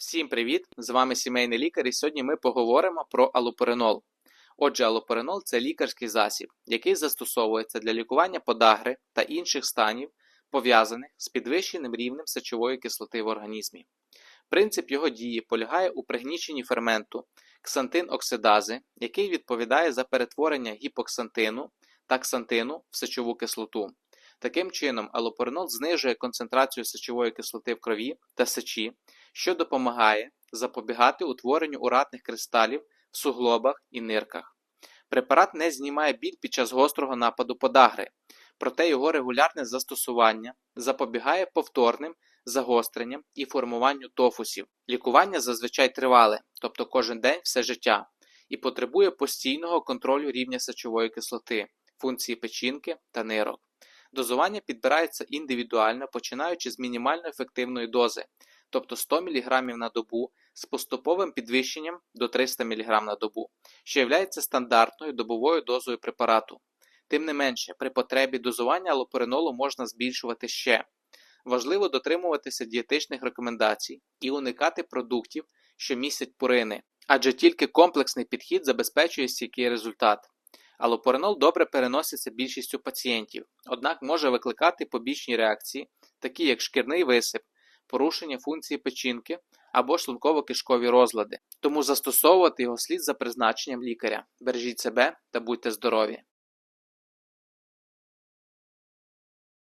Всім привіт! З вами сімейний лікар, і сьогодні ми поговоримо про алопоринол. Отже, алопоринол це лікарський засіб, який застосовується для лікування подагри та інших станів, пов'язаних з підвищеним рівнем сечової кислоти в організмі. Принцип його дії полягає у пригніченні ферменту ксантин-оксидази, який відповідає за перетворення гіпоксантину та ксантину в сечову кислоту. Таким чином, алопоринол знижує концентрацію сечової кислоти в крові та сечі, що допомагає запобігати утворенню уратних кристалів в суглобах і нирках. Препарат не знімає біль під час гострого нападу подагри, проте його регулярне застосування запобігає повторним загостренням і формуванню тофусів. Лікування зазвичай тривале, тобто кожен день все життя, і потребує постійного контролю рівня сечової кислоти, функції печінки та нирок. Дозування підбирається індивідуально, починаючи з мінімально ефективної дози, тобто 100 мг на добу з поступовим підвищенням до 300 мг на добу, що є стандартною добовою дозою препарату. Тим не менше, при потребі дозування алопоринолу можна збільшувати ще. Важливо дотримуватися дієтичних рекомендацій і уникати продуктів, що містять пурини, адже тільки комплексний підхід забезпечує стійкий результат. Алопоринол добре переноситься більшістю пацієнтів, однак може викликати побічні реакції, такі як шкірний висип, порушення функції печінки або шлунково-кишкові розлади. Тому застосовувати його слід за призначенням лікаря. Бережіть себе та будьте здорові!